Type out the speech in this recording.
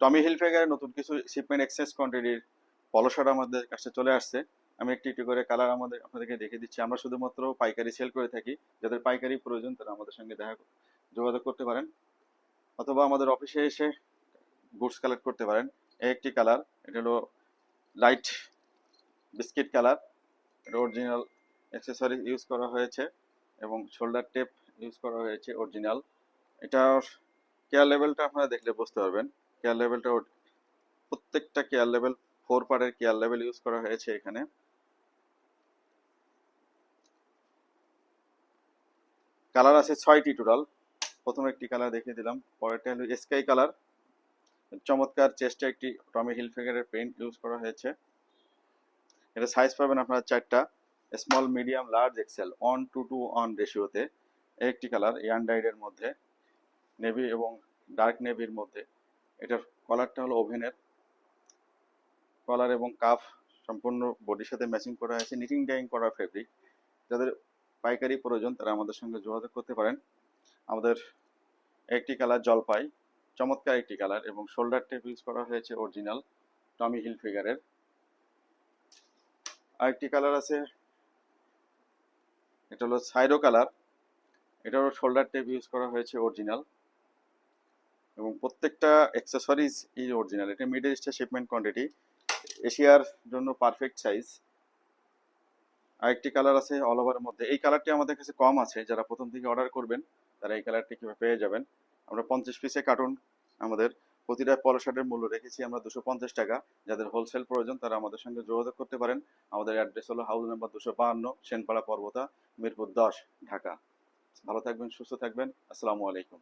টমি হিলফেগারের নতুন কিছু shipment exchange কোয়ান্টিটির পলসার আমাদের কাছে চলে আসছে। আমি একটি একটি করে কালার আমাদের আপনাদেরকে দেখে দিচ্ছি। আমরা শুধুমাত্র পাইকারি সেল করে থাকি। যাদের পাইকারি প্রয়োজন, তারা আমাদের সঙ্গে দেখা যোগাযোগ করতে পারেন। অথবা আমাদের অফিসে এসে গুডস কালেক্ট করতে পারেন। এই একটি কালার এটা হলো লাইট বিস্কিট কালার এটা অরিজিনাল অ্যাক্সেসরি ইউজ করা হয়েছে এবং শোল্ডার টেপ ইউজ করা হয়েছে অরিজিনাল এটার কেয়ার লেভেলটা আপনারা দেখলে বুঝতে পারবেন। কেয়ার লেভেলটা প্রত্যেকটা কেয়ার লেভেল ফোর পার্টের কেয়ার লেভেল ইউজ করা হয়েছে এখানে। কালার আছে ছয়টি টোটাল প্রথম একটি কালার দেখিয়ে দিলাম, পরেরটা হলো স্কাই কালার চমৎকার চেস্টে একটি টমি হিল হিলফিগারের পেইন্ট ইউজ করা হয়েছে। এটা সাইজ পাবেন আপনারা চারটা। Small medium large XL one to two one রেশিওতে একটি কালার ইয়ানডাইডের মধ্যে। নেভি এবং ডার্ক নেভির মধ্যে। এটার কলারটা হলো ওভেনের কলার এবং কাফ সম্পূর্ণ বডির সাথে ম্যাচিং করা হয়েছে নিটিং ডাইং করা ফেব্রিক যাদের পাইকারি প্রয়োজন, তারা আমাদের সঙ্গে যোগাযোগ করতে পারেন। আমাদের একটি কালার জলপাই, চমৎকার একটি কালার এবং শোল্ডার টেপ ইউজ করা হয়েছে অরিজিনাল টমি হিল ফিগারের আরেকটি কালার আছে, এটা হলো সাইরো কালার এটারও শোল্ডার টেপ ইউজ করা হয়েছে অরিজিনাল এবং প্রত্যেকটা অ্যাক্সেসরিজ এই অরিজিনাল এটা মিডল ইস্টের শিপমেন্ট কোয়ান্টিটি এশিয়ার জন্য পারফেক্ট সাইজ আরেকটি কালার আছে অল ওভারের মধ্যে। এই কালারটি আমাদের কাছে কম আছে, যারা প্রথম থেকে অর্ডার করবেন, তারা এই কালারটি কীভাবে পেয়ে যাবেন? আমরা পঞ্চাশ পিসে কার্টুন আমাদের প্রতিটা পলো শার্টের মূল্য রেখেছি আমরা দুশো পঞ্চাশ টাকা। যাদের হোলসেল প্রয়োজন, তারা আমাদের সঙ্গে যোগাযোগ করতে পারেন। আমাদের অ্যাড্রেস হলো হাউস নাম্বার দুশো বাহান্ন, সেনপাড়া পর্বতা, মিরপুর দশ, ঢাকা। ভালো থাকবেন, সুস্থ থাকবেন। আসসালামু আলাইকুম।